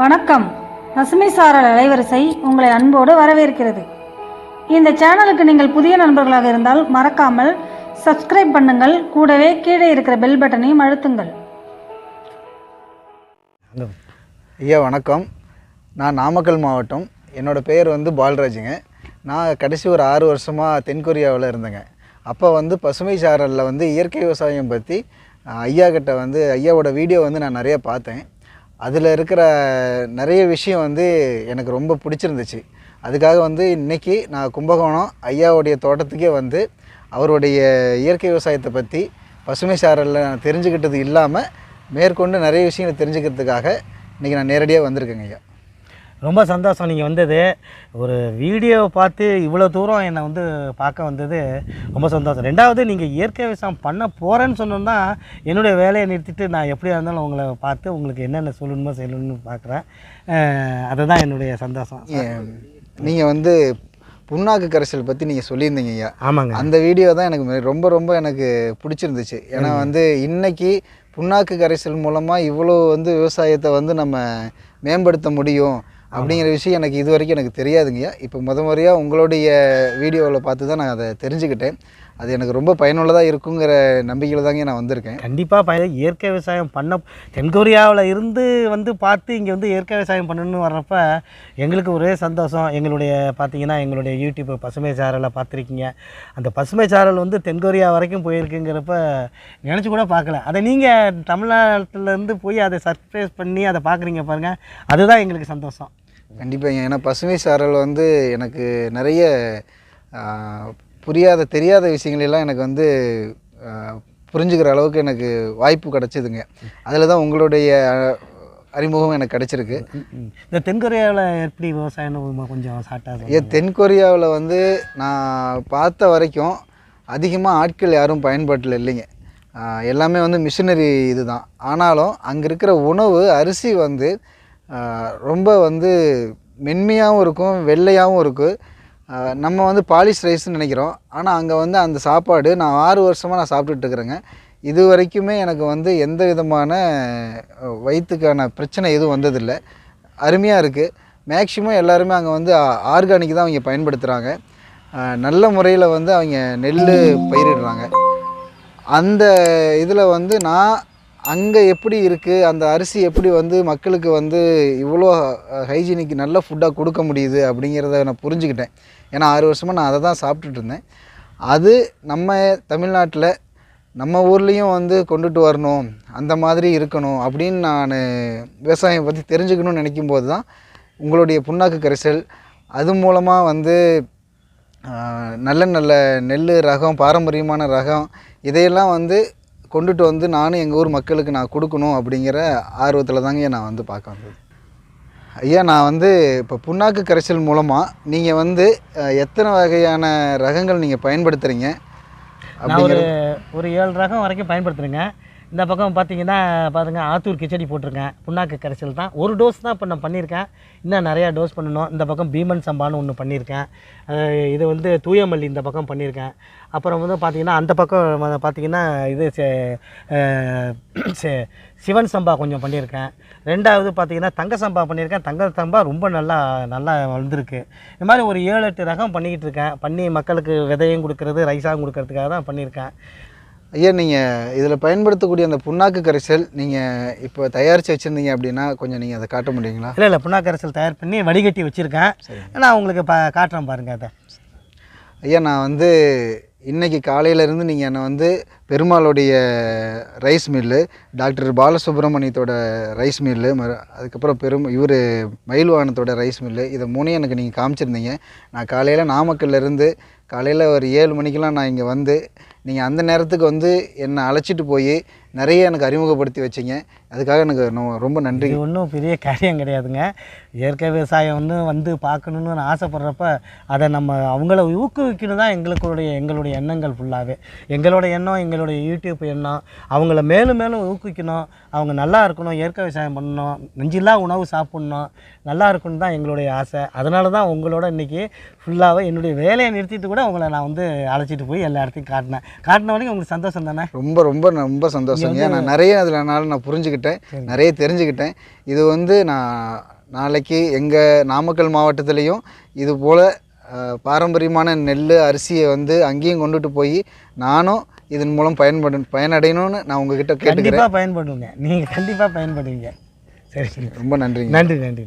வணக்கம். பசுமை சாரல் அலைவரிசை உங்களை அன்போடு வரவேற்கிறது. இந்த சேனலுக்கு நீங்கள் புதிய நண்பர்களாக இருந்தால் மறக்காமல் சப்ஸ்கிரைப் பண்ணுங்கள். கூடவே கீழே இருக்கிற பெல் பட்டனையும் அழுத்துங்கள். ஐயா வணக்கம். நான் நாமக்கல் மாவட்டம். என்னோடய பேர் வந்து பால்ராஜுங்க. நான் கடைசி ஒரு ஆறு வருஷமாக தென்கொரியாவில் இருந்தேங்க. அப்போ வந்து பசுமை சாரலில் வந்து இயற்கை விவசாயம் பற்றி ஐயா கிட்ட வந்து ஐயாவோட வீடியோ வந்து நான் நிறைய பார்த்தேன். அதில் இருக்கிற நிறைய விஷயம் வந்து எனக்கு ரொம்ப பிடிச்சிருந்துச்சு. அதுக்காக வந்து இன்றைக்கி நான் கும்பகோணம் ஐயாவுடைய தோட்டத்துக்கே வந்து அவருடைய இயற்கை விவசாயத்தை பற்றி பசுமை சாரலில் நான் தெரிஞ்சுக்கிட்டது இல்லாமல் மேற்கொண்டு நிறைய விஷயங்களை தெரிஞ்சுக்கிறதுக்காக இன்றைக்கி நான் நேரடியாக வந்திருக்கேங்க ஐயா. ரொம்ப சந்தோஷம். நீங்கள் வந்தது. ஒரு வீடியோவை பார்த்து இவ்வளோ தூரம் என்னை வந்து பார்க்க வந்தது ரொம்ப சந்தோஷம். ரெண்டாவது நீங்கள் இயற்கை விவசாயம் பண்ண போகிறேன்னு சொன்னோன்னா என்னுடைய வேலையை நிறுத்திட்டு நான் எப்படியா இருந்தாலும் உங்களை பார்த்து உங்களுக்கு என்னென்ன சொல்லணுமோ சொல்லணும்னு பார்க்குறேன். அதுதான் என்னுடைய சந்தோஷம். நீங்கள் வந்து புண்ணாக்கு கரைசல் பற்றி நீங்கள் சொல்லியிருந்தீங்க ஐயா. ஆமாங்க. அந்த வீடியோ தான் எனக்கு ரொம்ப ரொம்ப எனக்கு பிடிச்சிருந்துச்சு. ஏன்னா வந்து இன்னைக்கு புண்ணாக்கு கரைசல் மூலமாக இவ்வளோ வந்து விவசாயத்தை வந்து நம்ம மேம்படுத்த முடியும். அப்படிங்கிற விஷயம் எனக்கு இது வரைக்கும் எனக்கு தெரியாதுங்கய்யா. இப்போ முத முறையாக உங்களுடைய வீடியோவில் பார்த்து தான் நான் அதை தெரிஞ்சுக்கிட்டேன். அது எனக்கு ரொம்ப பயனுள்ளதாக இருக்குங்கிற நம்பிக்கையில் தாங்க நான் வந்திருக்கேன். கண்டிப்பாக பய இயற்கை விவசாயம் பண்ண தென்கொரியாவில் இருந்து வந்து பார்த்து இங்கே வந்து இயற்கை விவசாயம் பண்ணணும்னு வர்றப்ப எங்களுக்கு ஒரே சந்தோஷம். எங்களுடைய பார்த்தீங்கன்னா எங்களுடைய யூடியூப் பசுமை சாரலை பார்த்துருக்கீங்க. அந்த பசுமை சாரல் வந்து தென்கொரியா வரைக்கும் போயிருக்குங்கிறப்ப நினச்சி கூட பார்க்கல. அதை நீங்கள் தமிழ்நாட்டிலேருந்து போய் அதை சர்ப்ரைஸ் பண்ணி அதை பார்க்குறீங்க பாருங்கள் அதுதான் எங்களுக்கு சந்தோஷம். கண்டிப்பாங்க. ஏன்னா பசுமை சாரல் வந்து எனக்கு நிறைய புரியாத தெரியாத விஷயங்கள் எல்லாம் எனக்கு வந்து புரிஞ்சுக்கிற அளவுக்கு எனக்கு வாய்ப்பு கிடச்சிதுங்க. அதில் தான் உங்களுடைய அறிமுகம் எனக்கு கிடச்சிருக்கு. இந்த தென்கொரியாவில் எப்படி விவசாயம்னு கொஞ்சம் ஷார்ட்டாக ஏ தென்கொரியாவில் வந்து நான் பார்த்த வரைக்கும் அதிகமாக ஆட்கள் யாரும் பயன்பாட்டில் இல்லைங்க. எல்லாமே வந்து மிஷினரி இதுதான் ஆனாலும் அங்கே இருக்கிற உணவு அரிசி வந்து ரொம்ப வந்து மென்மையாகவும் இருக்கும் வெள்ளையாகவும் இருக்கும் நம்ம வந்து பாலிஷ் ரைஸ்னு நினைக்கிறோம். ஆனால் அங்கே வந்து அந்த சாப்பாடு நான் ஆறு வருஷமாக நான் சாப்பிட்டுட்டுருக்குறேங்க இது வரைக்குமே எனக்கு வந்து எந்த விதமான வயிற்றுக்கான பிரச்சனை எதுவும் வந்ததில்லை. அருமையாக இருக்குது மேக்ஸிமம் எல்லாருமே அங்கே வந்து ஆர்கானிக் தான் அவங்க பயன்படுத்துகிறாங்க நல்ல முறையில் வந்து அவங்க நெல் பயிரிடுறாங்க. அந்த இதில் வந்து நான் அங்கே எப்படி இருக்குது அந்த அரிசி எப்படி வந்து மக்களுக்கு வந்து இவ்வளோ ஹைஜீனிக் நல்ல ஃபுட்டாக கொடுக்க முடியுது அப்படிங்கிறத நான் புரிஞ்சுக்கிட்டேன். ஏன்னா ஆறு வருஷமாக நான் அதை தான் சாப்பிட்டுட்டு இருந்தேன். அது நம்ம தமிழ்நாட்டில் நம்ம ஊர்லேயும் வந்து கொண்டுட்டு வரணும் அந்த மாதிரி இருக்கணும் அப்படின்னு நான் விவசாயம் பற்றி தெரிஞ்சுக்கணும்னு நினைக்கும் போது தான் உங்களுடைய புண்ணாக்கு கரைசல் அது மூலமாக வந்து நல்ல நல்ல நெல் ரகம் பாரம்பரியமான ரகம் இதையெல்லாம் வந்து கொண்டுட்டு வந்து நானும் எங்கள் ஊர் மக்களுக்கு நான் கொடுக்கணும் அப்படிங்கிற ஆர்வத்தில் தாங்க நான் வந்து பார்க்க வந்தது. ஐயா நான் வந்து இப்போ புண்ணாக்கு கரைசல் மூலமாக நீங்கள் வந்து எத்தனை வகையான ரகங்கள் நீங்கள் பயன்படுத்துகிறீங்க ஒரு ஒரு ஏழு ரகம் வரைக்கும் பயன்படுத்துகிறேங்க இந்த பக்கம் பார்த்தீங்கன்னா பாருங்க ஆத்தூர் கிச்சடி போட்டிருக்கேன். புண்ணாக்கு கரைசல் தான். ஒரு டோஸ் தான் இப்போ நான் பண்ணியிருக்கேன். இன்னும் நிறையா டோஸ் பண்ணணும். இந்த பக்கம் பீமன் சம்பான்னு ஒன்று பண்ணியிருக்கேன். இது வந்து தூயமல்லி இந்த பக்கம் பண்ணியிருக்கேன். அப்புறம் வந்து பார்த்தீங்கன்னா அந்த பக்கம் பார்த்திங்கன்னா பார்த்தீங்கன்னா இது செ- சிவன் சம்பா கொஞ்சம் பண்ணியிருக்கேன். ரெண்டாவது பார்த்தீங்கன்னா தங்க சம்பா பண்ணியிருக்கேன். தங்க சம்பா ரொம்ப நல்லா நல்லா வளர்ந்துருக்கு. இந்த மாதிரி ஒரு ஏழு எட்டு ரகம் பண்ணிக்கிட்டு இருக்கேன். பண்ணி மக்களுக்கு விதையும் கொடுக்கறது ரைஸாகவும் கொடுக்கறதுக்காக தான் பண்ணியிருக்கேன். ஐயா நீங்கள் இதில் பயன்படுத்தக்கூடிய அந்த புண்ணாக்கு கரைசல் நீங்கள் இப்போ தயாரித்து வச்சுருந்தீங்க அப்படின்னா கொஞ்சம் நீங்கள் அதை காட்ட முடியுங்களா? இல்லை இல்லை புண்ணாக்கு கரைசல் தயார் பண்ணி வடிகட்டி வச்சுருக்கேன். நான் உங்களுக்கு பா காட்டுறேன் பாருங்கள் அதை. ஐயா நான் வந்து இன்னைக்கு காலையிலேருந்து நீங்கள் என்னை வந்து பெருமாளுடைய ரைஸ் மில்லு டாக்டர் பாலசுப்ரமணியத்தோட ரைஸ் மில்லு மறு அதுக்கப்புறம் பெரும் இவர் மயில்வானத்தோட ரைஸ் மில்லு இதை மூணையும் எனக்கு நீங்கள் காமிச்சிருந்தீங்க. நான் காலையில் நாமக்கல்லேருந்து காலையில் ஒரு ஏழு மணிக்கெலாம் நான் இங்கே வந்து நீங்கள் அந்த நேரத்துக்கு வந்து என்னை அழைச்சிட்டு போய் நிறைய எனக்கு அறிமுகப்படுத்தி வச்சீங்க. அதுக்காக எனக்கு ரொம்ப நன்றி. ஒன்றும் பெரிய காரியம் கிடையாதுங்க. இயற்கை விவசாயம் வந்து வந்து பார்க்கணுன்னு நான் அதை நம்ம அவங்கள ஊக்குவிக்கணும் தான் எங்களுடைய எங்களுடைய எண்ணங்கள் ஃபுல்லாகவே எங்களோட எண்ணம் எங்களுடைய யூடியூப் எண்ணம் அவங்கள மேலும் மேலும் ஊக்குவிக்கணும். அவங்க நல்லா இருக்கணும் இயற்கை விவசாயம் பண்ணணும் நெஞ்சில்லா உணவு சாப்பிட்ணும் நல்லா இருக்கணும் தான் எங்களுடைய ஆசை. அதனால தான் உங்களோட இன்றைக்கி ஃபுல்லாகவே என்னுடைய வேலையை நிறுத்திட்டு கூட உங்களை நான் வந்து அழைச்சிட்டு போய் எல்லா இடத்தையும் காட்டினேன். காட்டின வரைக்கும் உங்களுக்கு சந்தோஷம் தானே? ரொம்ப ரொம்ப ரொம்ப சந்தோஷங்க. நான் நிறைய அதில் நான் புரிஞ்சுக்கிட்டேன். நிறைய தெரிஞ்சுக்கிட்டேன். இது வந்து நான் நாளைக்கு எங்கள் நாமக்கல் மாவட்டத்துலேயும் இது போல் பாரம்பரியமான நெல் அரிசியை வந்து அங்கேயும் கொண்டுட்டு போய் நானும் இதன் மூலம் பயன்படு பயனடையணும்னு நான் உங்ககிட்ட கண்டிப்பாக பயன்படுவீங்க நீங்கள் கண்டிப்பாக பயன்படுவீங்க. சரி ரொம்ப நன்றிங்க. நன்றி நன்றி